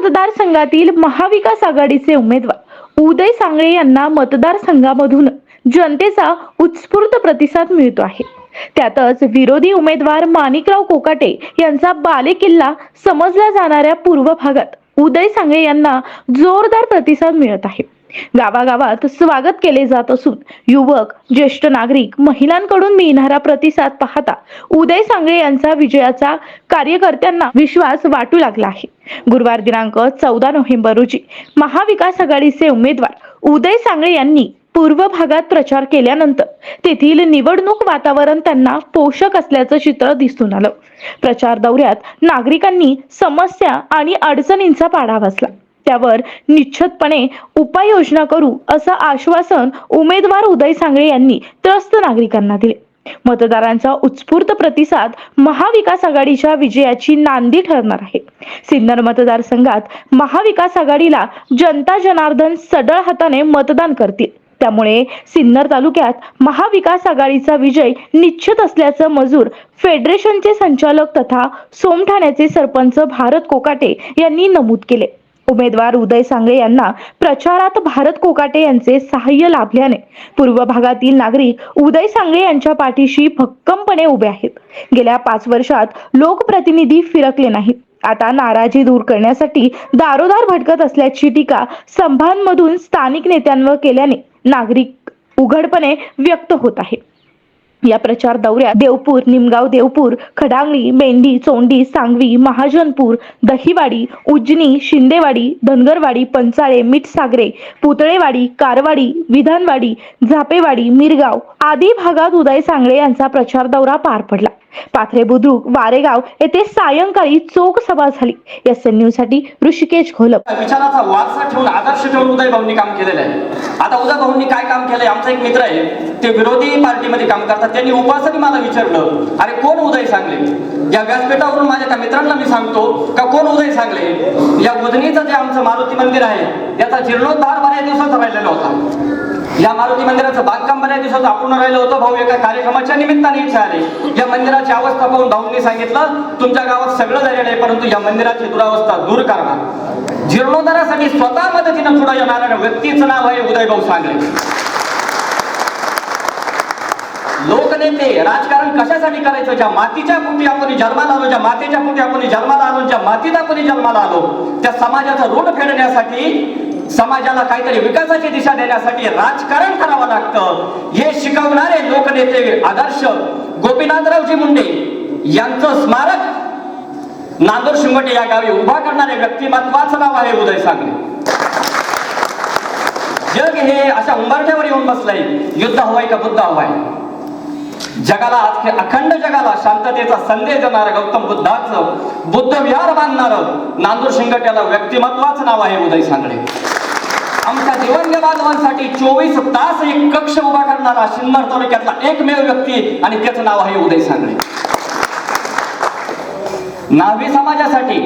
मतदारसंघातील महाविकास आघाडीचे उमेदवार उदय सांगळे यांना मतदारसंघामधून जनतेचा उत्स्फूर्त प्रतिसाद मिळतो आहे. त्यातच विरोधी उमेदवार माणिकराव कोकाटे यांचा बालेकिल्ला समजला जाणाऱ्या पूर्व भागात उदय सांगळे यांना जोरदार प्रतिसाद मिळत आहे. गावागावात स्वागत केले जात असून युवक ज्येष्ठ नागरिक महिलांकडून मिळणारा प्रतिसाद पाहता उदय सांगळे यांचा विजयाचा कार्यकर्त्यांना विश्वास वाटू लागला आहे. गुरुवार दिनांक चौदा नोव्हेंबर रोजी महाविकास आघाडीचे उमेदवार उदय सांगळे यांनी पूर्व भागात प्रचार केल्यानंतर तेथील निवडणूक वातावरण त्यांना पोषक असल्याचं चित्र दिसून आलं. प्रचार दौऱ्यात नागरिकांनी समस्या आणि अडचणींचा पाढा वाचला. त्यावर निश्चितपणे उपाययोजना करू असं आश्वासन उमेदवार उदय सांगळे यांनी त्रस्त नागरिकांना दिले. मतदारांचा उत्स्फूर्त प्रतिसाद महाविकास आघाडीच्या विजयाची नांदी ठरणार आहे. सिन्नर मतदारसंघात महाविकास आघाडीला जनता जनार्दन सडळ हाताने मतदान करतील. त्यामुळे सिन्नर तालुक्यात महाविकास आघाडीचा विजय निश्चित असल्याचं मजूर फेडरेशनचे संचालक तथा सोमठाण्याचे सरपंच भारत कोकाटे यांनी नमूद केले. उमेदवार उदय सांगळे यांना प्रचारात भारत कोकाटे यांचे सहाय्य लाभल्याने पूर्व भागातील नागरिक उदय सांगळे यांच्या पाठीशी भक्कमपणे उभे आहेत. गेल्या पाच वर्षात लोकप्रतिनिधी फिरकले नाहीत. आता नाराजी दूर करण्यासाठी दारोदार भटकत असल्याची टीका संभांमधून स्थानिक नेत्यांवर केल्याने नागरिक उघडपणे व्यक्त होत आहे या प्रचार दौऱ्यात देवपूर निमगाव देवपूर खडांगली मेंढी चोंडी सांगवी महाजनपूर दहिवाडी उजनी शिंदेवाडी धनगरवाडी पंचाळे मिठसागरे पुतळेवाडी कारवाडी विधानवाडी झापेवाडी मिरगाव आदी भागात उदय सांगळे यांचा प्रचार दौरा पार पडला. पाथरे बुद्रुक वारेगाव येथे सायंकाळी चोख सभा झाली. एस एन न्यूजसाठी ऋषिकेश घोलप. विचाराचा वारसा ठेवून आदर्श ठेवून उदय भाऊंनी काम केलेलं आहे. आता उदय भाऊंनी काय काम केलंय आमचा एक मित्र आहे ते विरोधी पार्टीमध्ये काम करतात. त्यांनी उपासनी मला विचारलं अरे कोण उदय सांगले? या व्यासपीठावरून माझ्या त्या मित्रांना मी सांगतो का कोण उदय सांगले? या उजनीचं जे आमचं मारुती मंदिर आहे याचा जीर्णोद्धार बऱ्याच दिवसाचा राहिलेला होता. या मारुती मंदिराचं बांधकाम बऱ्याच दिवसात अपूर्ण राहिलं होतं. भाऊ एका कार्यक्रमाच्या निमित्ताने इथे या मंदिराची अवस्था पाहून भाऊंनी सांगितलं तुमच्या गावात सगळं झालेलं आहे परंतु या मंदिराची दुरावस्था दूर करणार जीर्णोद्धारासाठी स्वतः मदतीनं पुढे येणाऱ्या व्यक्तीचं नाव आहे उदयभाऊ सांगले लोकनेते राजकारण कशासाठी करायचं? ज्या मातीच्या पोटी आपण जन्माला आलो ज्या मातेच्या पोटी आपण जन्माला आलो ज्या मातीत आपण जन्माला आलो त्या समाजाचं ऋण फेडण्यासाठी समाजाला काहीतरी विकासाची दिशा देण्यासाठी राजकारण करावं लागतं. हे शिकवणारे लोकनेते आदर्श गोपीनाथरावजी मुंडे यांचं स्मारक नांदूर शिंगोटे या गावी उभा करणारे व्यक्तिमत्वाचं नाव आहे उदय सांगले जग हे अशा उंबरठ्यावर येऊन बसलंय. युद्ध हवाय का बुद्ध हवाय? जगाला आज अखंड जगाला शांततेचा संदेश देणारं गौतम बुद्धाचं बुद्ध विहार बांधणार नांदूर शिंगट्याला व्यक्तिमत्वाचं नाव आहे उदय सांगणे आमच्या दिवंग बांधवांसाठी चोवीस तास एक कक्ष उभा करणारा सिन्नर तालुक्यातला एकमेव व्यक्ती आणि त्याचं नाव आहे उदय सांगळे. नावी समाजासाठी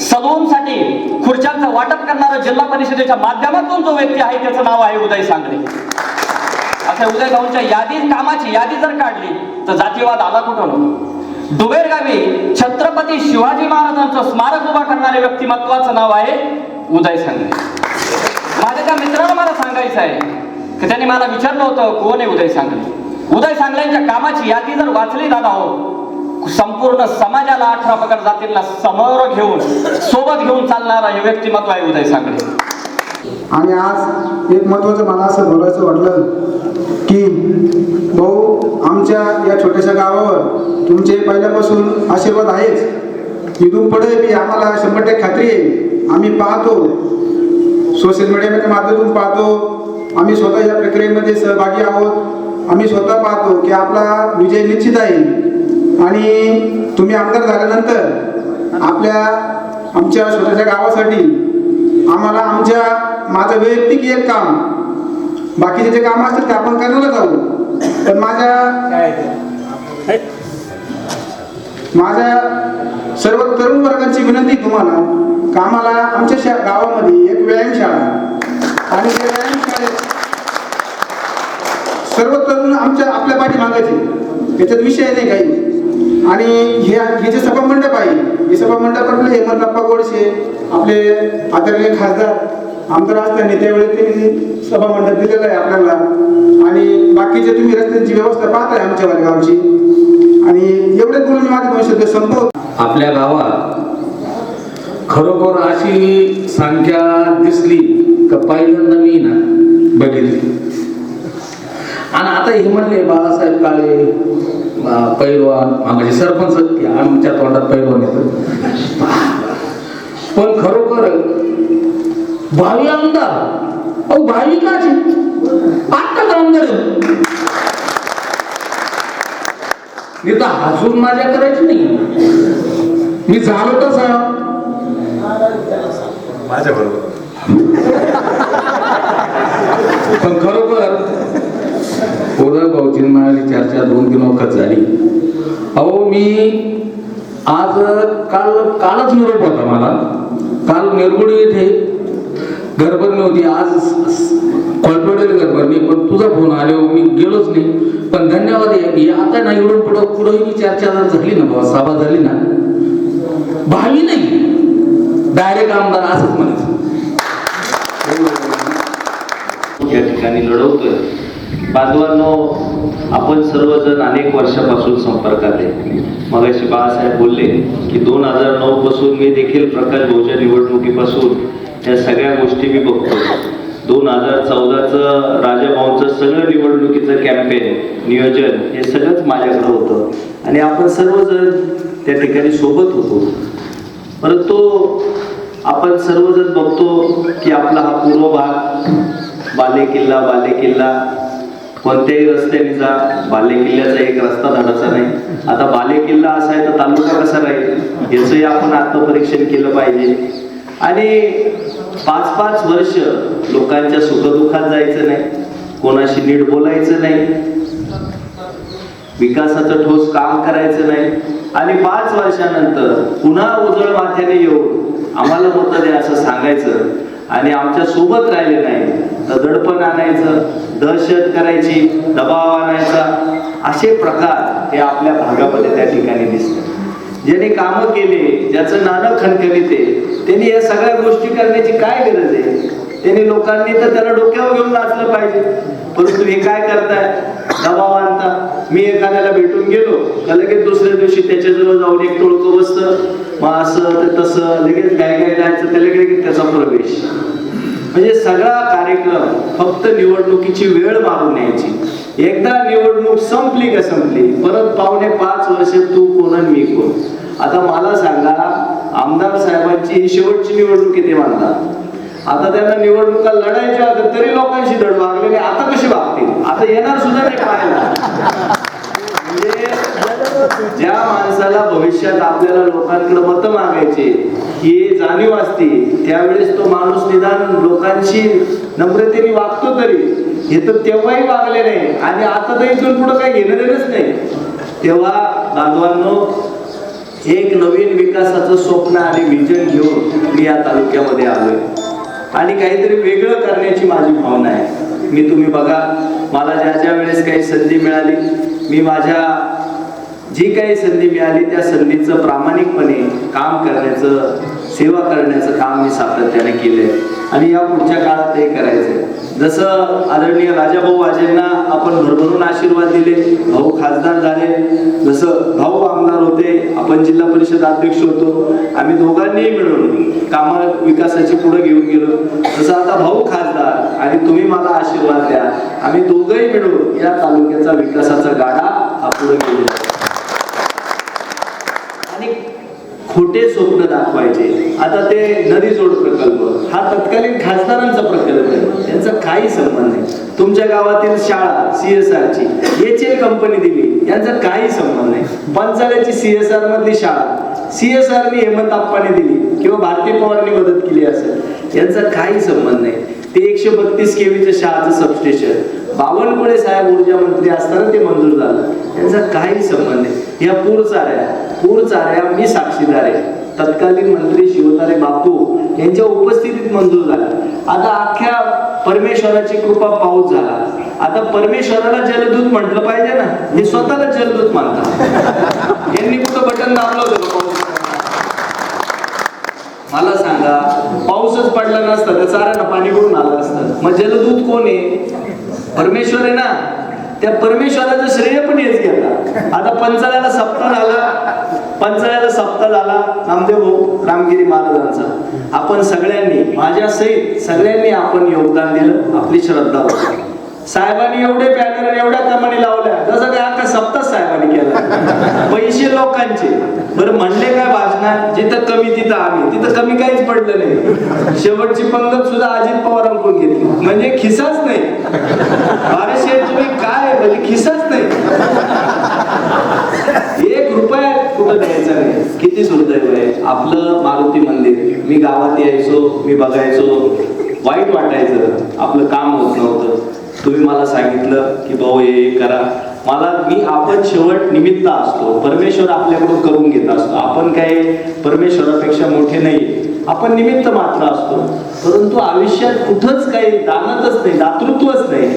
सलूनसाठी खुर्च्यांचं वाटप करणारा जिल्हा परिषदेच्या माध्यमातून जो व्यक्ती आहे त्याचं नाव आहे उदय सांगळे. असं उदय गावच्या यादी कामाची यादी जर काढली तर जातीवाद आला कुठून? दुबेर गावी छत्रपती शिवाजी महाराजांचं स्मारक उभा करणारे व्यक्तिमत्वाचं नाव आहे उदय सांगळे. माझ्या त्या मित्राला मला सांगायचं आहे की त्यांनी मला विचारलं होतं कोण आहे उदय सांगले? उदय सांगल्यांच्या कामाची यादी जर वाचली दादा हो संपूर्ण समाजाला अठरा पगड जातींना समोर घेऊन सोबत घेऊन चालणारा हे व्यक्तिमत्व आहे उदय सांगले. आणि आज एक महत्त्वाचं मला असं बोलायचं वाटलं की भाऊ आमच्या या छोट्याशा गावावर तुमचे पहिल्यापासून आशीर्वाद आहेच. इथून पुढे मी आम्हाला शंभर टक्के खात्री आहे. आम्ही पाहतो सोशल मीडियाच्या माध्यमातून पाहतो. आम्ही स्वतः या प्रक्रियेमध्ये सहभागी आहोत. आम्ही स्वतः पाहतो की आपला विजय निश्चित आहे. आणि तुम्ही आमदार झाल्यानंतर आपल्या आमच्या स्वतःच्या गावासाठी आम्हाला आमच्या माझं वैयक्तिक एक काम बाकीचे जे काम असतील ते आपण करायला जाऊ पण माझ्या माझ्या सर्व तरुण वर्गांची विनंती तुम्हाला कामाला आमच्या शा गावामध्ये एक व्यायामशाळा. आणि त्या व्यायामशाळेत सर्व तरुण आमच्या आपल्या पाठी मागायचे त्याच्यात विषय नाही काही. आणि हे हे जे सभामंडप आहे हे सभा मंडप आपले हेमंतप्पा गोडसे आपले आदरणीय खासदार आमदार असताना त्यावेळी त्यांनी सभा मंडप दिलेलं आहे आपल्याला. आणि बाकीचे तुम्ही रस्त्यांची व्यवस्था पाहताय आमच्या गावची. आणि एवढे बोलून मी माझे दोन शब्द आपल्या गावात खरोखर अशी संख्या दिसली का पहिल्यांदा मी ना बघितली. आणि आता हे म्हणले बाळासाहेब काळे पैलवान म्हणजे सरपंच की आमच्या तोंडात पैलवान येत. पण खरोखर भावी आमदार अहो भावी काचे आत्ताच आमदार मी तर हसून माझ्या करायची नाही. मी झालो तसा माझ्या बरोबर पण खरोखर उदय भाऊची माझी चर्चा दोन तीन वखत झाली. अहो मी आज काल कालच निरोप होता मला. काल निरगुडी येथे गडबडणी होती. आज कॉल्पेडेल गडबडणी पण तुझा फोन आले मी गेलोच नाही. पण धन्यवाद की आता ना एवढं पुढं पुढं चर्चा झाली ना बाबा सभा झाली ना. भावी नाही. डायरेक्ट आमदार असंच म्हणायचं या ठिकाणी लढवतोय. बांधवांनो आपण सर्वजण अनेक वर्षापासून संपर्कात आहे. मगाशी बाळासाहेब बोलले की दोन हजार नऊ पासून मी देखील प्रकाश भाऊच्या निवडणुकीपासून या सगळ्या गोष्टी मी बघतो दोन हजार चौदाचं राजाभाऊंचं सगळं निवडणुकीचं कॅम्पेन नियोजन हे सगळंच माझ्याकडं होतं. आणि आपण सर्वजण त्या ठिकाणी सोबत होतो. परंतु आपण सर्वजण बघतो की आपला हा पूर्व भाग बाले किल्ला बाले किल्ला कोणत्याही रस्त्याने जा बाले किल्ल्याचा एक रस्ता धाडायचा नाही. आता बाले किल्ला असा आहे तर तालुका कसा राहील? याचंही आपण आत्मपरीक्षण केलं पाहिजे. आणि पाच पाच वर्ष लोकांच्या सुखदुःखात जायचं नाही. कोणाशी नीट बोलायचं नाही. विकासाचं ठोस काम करायचं नाही. आणि पाच वर्षानंतर पुन्हा उजळ माथ्याने येऊन आम्हाला मत द्या असं सांगायचं. आणि आमच्यासोबत राहिले नाही. तर दडपण आणायचं दहशत करायची दबाव आणायचा. असे प्रकार हे आपल्या भागामध्ये त्या ठिकाणी दिसतात. ज्याने कामं केले ज्याचं नाणं खणखणीते त्यांनी या सगळ्या गोष्टी करण्याची काय गरज आहे? त्यांनी लोकांनी तर त्याला डोक्यावर घेऊन नाचलं पाहिजे. परंतु हे काय करताय? दबाव आणता मी एखाद्याला भेटून गेलो का लगेच दुसऱ्या दिवशी त्याच्याजवळ जाऊन एक टोळकं बसतं. मग असं ते तसं लगेच काय काय जायचं ते लगेच त्याचा प्रवेश. म्हणजे सगळा कार्यक्रम फक्त निवडणुकीची वेळ मारून यायची. एकदा निवडणूक संपली का संपली परत पावणे पाच वर्ष तू कोण आणि मी कोण? आता मला सांगा आमदार साहेबांची ही शेवटची निवडणूक येते म्हणतात आता त्यांना निवडणुका लढायच्या होत्या तरी लोकांशी धड वागले आता कशी वागतील आता येणार सुद्धा नाही पाहायला म्हणजे ज्या माणसाला भविष्यात आपल्याला लोकांकडे मत मागायचे ही जाणीव असते त्यावेळेस तो माणूस निदान लोकांशी नम्रतेने वागतो तरी हे तर तेव्हाही वागले नाही आणि आता तर इथून पुढे काही घेणं देणंच नाही. तेव्हा बांधवांनो एक नवीन विकासाचं स्वप्न आणि विजन घेऊन मी या तालुक्यामध्ये आलोय. आणि काहीतरी वेगळं करण्याची माझी भावना आहे. मी तुम्ही बघा मला ज्या ज्या वेळेस काही संधी मिळाली मी माझ्या जी काही संधी मिळाली त्या संधीचं प्रामाणिकपणे काम करण्याचं सेवा करण्याचं काम मी सातत्याने केलंय. आणि या पुढच्या काळात ते करायचंय. जसं आदरणीय राजाभाऊ वाजेंना आपण भरभरून आशीर्वाद दिले भाऊ खासदार झाले जसं भाऊ आमदार होते आपण जिल्हा परिषद अध्यक्ष होतो. आम्ही दोघांनीही मिळून कामा विकासाची पुढे घेऊन गेलो. जसं आता भाऊ खासदार आणि तुम्ही मला आशीर्वाद द्या आम्ही दोघंही मिळून या तालुक्याचा विकासाचा गाडा हा पुढे घेऊन आणि खोटे स्वप्न दाखवायचे. आता ते नदी जोड प्रकल्प हा तत्कालीन खासदारांचा प्रकल्प आहे. त्यांचा काही संबंध नाही. तुमच्या गावातील शाळा सीएसआर ची एच एल कंपनी दिली यांचा काही संबंध नाही. पंचाळ्याची सीएसआर मधली शाळा. सीएसआर नी हेमंत आप्पाने दिली किंवा भारती पवारांनी मदत केली असेल. यांचा काही संबंध नाही. ते एकशे बत्तीस केवीचं शहाचं सबस्टेशन बावनकुळे साहेब ऊर्जा मंत्री असताना ते मंजूर झालं. यांचा काही संबंध नाही. या पूर चाऱ्या. पूर चाऱ्या मी साक्षीदार आहे. तत्कालीन मंत्री शिवतारे बापू यांच्या उपस्थितीत मंजूर झाला आता अख्ख्या परमेश्वराची कृपा पाऊस झाला. आता परमेश्वराला जलदूत म्हटलं पाहिजे ना. हे स्वतःला जलदूत मानतात. यांनी कुठं बटन दाबलं होतं पाऊस मला सांगा पाऊसच पडला नसता तर चाराना पाणी कुठून आलं असतं? मग जलदूत कोण आहे? परमेश्वर आहे ना. त्या परमेश्वराचं श्रेय पण हेच गेला आता पंचाळ्याला सप्ताह आला. पंचायत सप्ताह झाला नामदेव भाऊ रामगिरी महाराजांचा. आपण सगळ्यांनी माझ्या सहित सगळ्यांनी आपण योगदान दिलं आपली श्रद्धा होती. साहेबांनी एवढे बॅनर आणि एवढ्या कमानी लावल्या जसं काय अख्खा सप्ताह साहेबांनी केला. पैसे लोकांचे. बरं म्हणले काय भाषणात जिथं कमी तिथं आम्ही. तिथं कमी काहीच पडलं नाही. शेवटची पंगत सुद्धा अजित पवारांकडून घेतली. म्हणजे खिसाच नाही. अरे शेठ तुम्ही काय? म्हणजे खिसाच नाही एक रुपया कुठं द्यायचा नाही किती दुर्दैव आहे. आपलं मारुती मंदिर मी गावात यायचो मी बघायचो. वाईट वाटायचं आपलं काम होत नव्हतं. तुम्ही मला सांगितलं की भाऊ हे करा. मला मी आपण शेवट निमित्त असतो. परमेश्वर आपल्याकडून करून घेत असतो. आपण काय परमेश्वरापेक्षा मोठे नाही. आपण निमित्त मात्र असतो. परंतु आयुष्यात कुठंच काही दानतच नाही दातृत्वच नाही.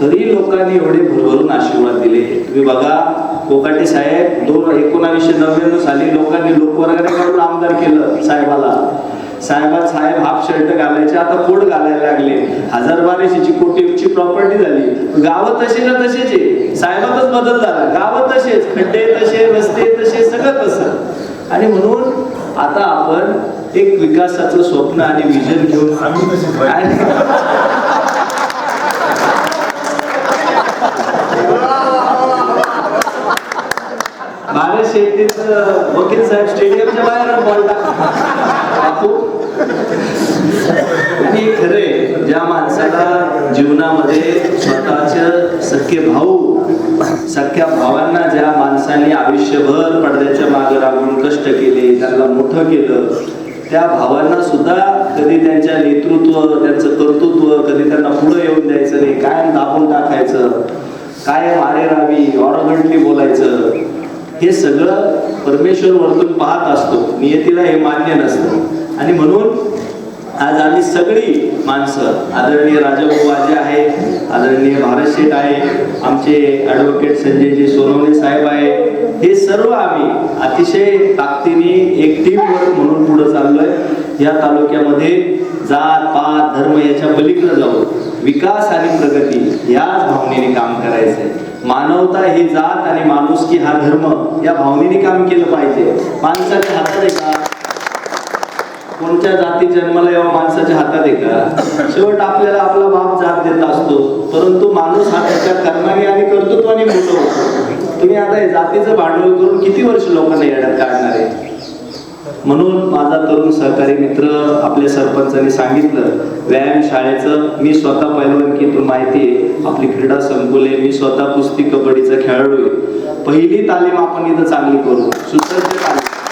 तरी लोकांनी एवढे भरभरून आशीर्वाद दिले. तुम्ही बघा कोकाटे साहेब दोन एकोणावीसशे नव्याण्णव साली लोकांनी लोकवर्गाने आमदार केलं साहेबाला. साहेबा साहेब हाफ शर्ट घालायचे आता कोट घालायला लागले. हजार बाराशेची कोटीची प्रॉपर्टी झाली. गावं तसे ना तसेच. आहे साहेबातच बदल झाला. गावं तसेच खड्डे तसे रस्ते तसे सगळं तसं. आणि म्हणून आता आपण एक विकासाचं स्वप्न आणि विजन घेऊन आणि- शेतीच वकील साहेब स्टेडियमच्या बाहेर बॉल बापू. खरे ज्या माणसाला जीवनामध्ये स्वतःचे सख्खे भाऊ सख्या भावांना ज्या माणसाने आयुष्यभर पडद्याच्या मागे राबून कष्ट केले त्यांना मोठं केलं त्या भावांना सुद्धा कधी त्यांच्या नेतृत्व त्यांचं कर्तृत्व कधी त्यांना पुढे येऊन द्यायचं नाही. कायम दाबून टाकायचं. कायम आरे रावी ऑरगंटली बोलायचं. हे सगळं परमेश्वर वरतून पाहत असतो. नियतीला हे मान्य नसतं. आणि म्हणून आज आम्ही सगळी माणसं आदरणीय राजाभाऊ आजी आहे आदरणीय भारत शेठ आहे आमचे ॲडव्होकेट संजयजी सोनवणे साहेब आहे हे सर्व आम्ही अतिशय ताकदीने एक टीम वर्क म्हणून पुढे चाललोय. या तालुक्यामध्ये जात पात धर्म याच्या पलीकडे जाऊन विकास आणि प्रगती याच भावनेने काम करायचंय. मानवता ही जात आणि माणूस की हा धर्म या भावनेने काम केलं पाहिजे. माणसाच्या हातात आहे का? कोणत्या जाती जन्माला यावं माणसाच्या हातात आहे का? शेवट आपल्याला आपला बाप जात देत असतो परंतु माणूस हा त्याच्या कर्माने आणि कर्तृत्वाने मोठं होतो. तुम्ही आता हे जातीचं भांडवल करून किती वर्ष लोकांना येण्यात काढणार आहे? म्हणून माझा तरुण सहकारी मित्र आपल्या सरपंचांनी सांगितलं व्यायाम शाळेचं मी स्वतः पैलवानकीतून माहिती आहे आपली क्रीडा संकुल आहे मी स्वतः कुस्ती कबड्डीचा खेळाडू आहे. पहिली तालीम आपण इथं चांगली करू. सुसज्ज तालीम.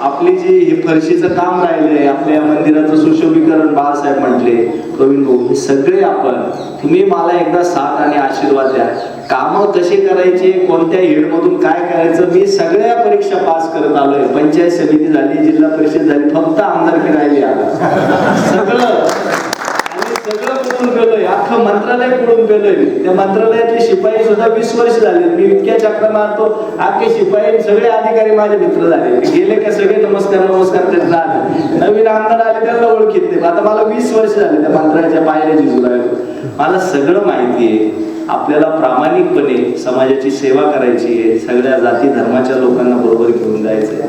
आपली जी हे फरशीचं काम राहिलंय आपल्या मंदिराचं सुशोभीकरण बाळासाहेब म्हटले प्रवीण भाऊ हे सगळे आपण तुम्ही मला एकदा साथ आणि आशीर्वाद द्या. कामं कसे करायचे कोणत्या हेडमधून काय करायचं मी सगळ्या परीक्षा पास करत आलोय. पंचायत समिती झाली जिल्हा परिषद झाली फक्त आमदारकी राहिली आता. सगळं आणि सगळं पळून पेलोय अख्खं मंत्रालय त्या मंत्रालयातले शिपाई सुद्धा वीस वर्ष झाले. मी इतक्या चक्र मारतो. आखे शिपाई सगळे अधिकारी माझे मित्र झाले. गेले का सगळे? नमस्कार नमस्कार त्यांना आले नवीन आमदार आले त्यांना ओळखीत नाही. आता मला वीस वर्ष झाले त्या मंत्रालयाच्या पायऱ्या झिजू मला सगळं माहिती आहे. आपल्याला प्रामाणिकपणे समाजाची सेवा करायची आहे. सगळ्या जाती धर्माच्या लोकांना बरोबर घेऊन जायचंय.